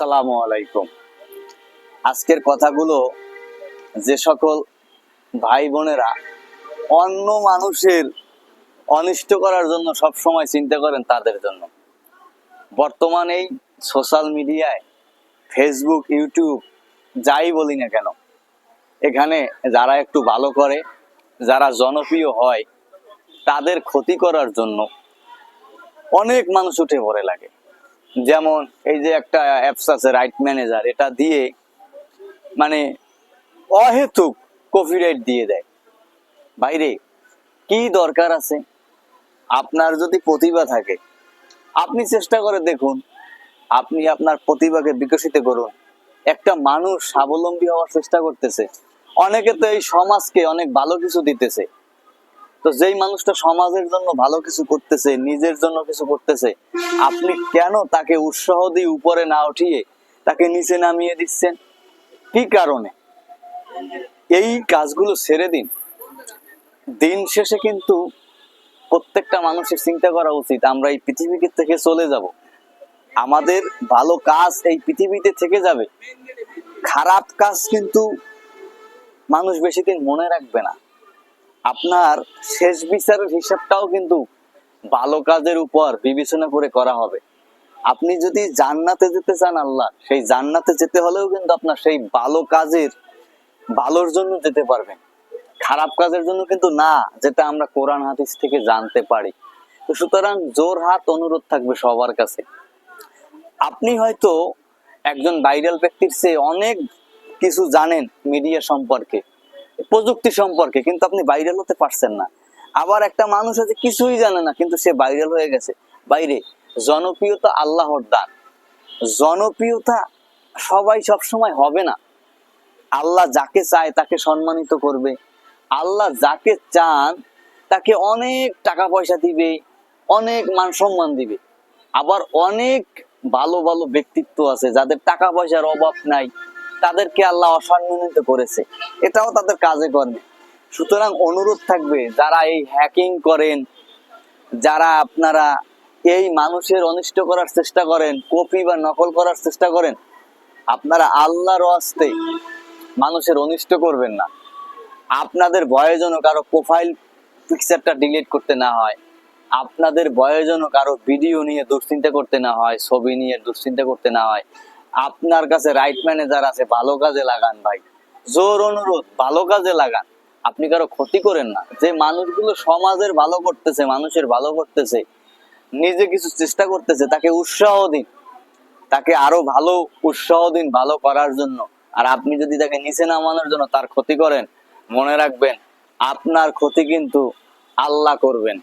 আসসালামু আলাইকুম। আজকের কথাগুলো যে সকল ভাই বোনেরা অন্য মানুষের অনিষ্ট করার জন্য সব সময় চিন্তা করেন তাদের জন্য। বর্তমানে এই সোশ্যাল মিডিয়ায় ফেসবুক ইউটিউব যাই বলি না কেন, এখানে যারা একটু ভালো করে, যারা জনপ্রিয় হয়, তাদের ক্ষতি করার জন্য অনেক মানুষ উঠে পড়ে লাগে। যেমন এই যে একটা অ্যাপস আছে রাইট ম্যানেজার এটা দিয়ে মানে অহেতুক কপিরাইট দিয়ে দেয়। বাইরে কি দরকার আছে? আপনার যদি প্রতিভা থাকে, আপনি চেষ্টা করে দেখুন, আপনি আপনার প্রতিভাকে বিকশিত করুন। একটা মানুষ স্বাবলম্বী হওয়ার চেষ্টা করতেছে। অনেকে তো এই সমাজকে অনেক ভালো কিছু দিতেছে। তো যেই মানুষটা সমাজের জন্য ভালো কিছু করতেছে, নিজের জন্য কিছু করতেছে, আপনি কেন তাকে উৎসাহ দিয়ে উপরে না উঠিয়ে তাকে নিচে নামিয়ে দিচ্ছেন? কি কারণে? এই কাজগুলো ছেড়ে দিন। দিন শেষে কিন্তু প্রত্যেকটা মানুষের চিন্তা করা উচিত, আমরা এই পৃথিবীকে থেকে চলে যাব। আমাদের ভালো কাজ এই পৃথিবীতে থেকে যাবে। খারাপ কাজ কিন্তু মানুষ বেশি দিন মনে রাখবে না। আপনার শেষ বিচারের হিসাবটাও কিন্তু ভালো কাজের উপর বিবেচনা করে করা হবে। আপনি যদি জান্নাতে যেতে চান আল্লাহ, সেই জান্নাতে যেতে হলেও কিন্তু আপনার সেই ভালো কাজের, ভালোর জন্য যেতে পারবেন। খারাপ কাজের জন্য কিন্তু না, যেটা আমরা কোরআন হাদিস থেকে জানতে পারি। তো সুতরাং জোর হাত, অনুরোধ থাকবে সবার কাছে। আপনি হয়তো একজন ভাইরাল ব্যক্তির চেয়ে অনেক কিছু জানেন মিডিয়া সম্পর্কে। প্রযুক্তি সম্পর্কে, কিন্তু আপনি ভাইরাল হতে পারছেন না। আবার একটা মানুষ আছে, কিছুই জানে না, কিন্তু সে ভাইরাল হয়ে গেছে। বাইরে, জনপ্রিয়তা আল্লাহর দান। জনপ্রিয়তা সবাই সব সময় হবে না। আল্লাহ যাকে চায় তাকে সম্মানিত করবে। আল্লাহ যাকে চান তাকে অনেক টাকা পয়সা দিবে, অনেক মান সম্মান দিবে। আবার অনেক ভালো ভালো ব্যক্তিত্ব আছে, যাদের টাকা পয়সার অভাব নাই। তাদেরকে আল্লাহ অসম্মানিত করেছে। এটাও তাদের কাজে কর্মে সুতরাং অনুরোধ থাকবে, যারা এই হ্যাকিং করেন, যারা আপনারা এই মানুষের অনিষ্ট করার চেষ্টা করেন, কপি বা নকল করার চেষ্টা করেন, আপনারা আল্লাহর আস্তে মানুষের অনিষ্ট করবেন না। আপনাদের ভয়ে যেন কারও প্রোফাইল পিকচারটা ডিলিট করতে না হয়, আপনাদের ভয়ে যেন কারও ভিডিও নিয়ে দুশ্চিন্তা করতে না হয়, ছবি নিয়ে দুশ্চিন্তা করতে না হয় আপনার কাছে রাইট ম্যানেজার আছে, ভালো কাজে লাগান ভাই। জোর অনুরোধ, ভালো কাজে লাগান। আপনি কারও ক্ষতি করেন না। যে মানুষগুলো সমাজের ভালো করতেছে, মানুষের ভালো করতেছে, নিজে কিছু চেষ্টা করতেছে, তাকে উৎসাহ দিন। তাকে আরও ভালো উৎসাহ দিন ভালো করার জন্য। আর আপনি যদি তাকে নিচে নামানোর জন্য তার ক্ষতি করেন, মনে রাখবেন, আপনার ক্ষতি কিন্তু আল্লাহ করবেন।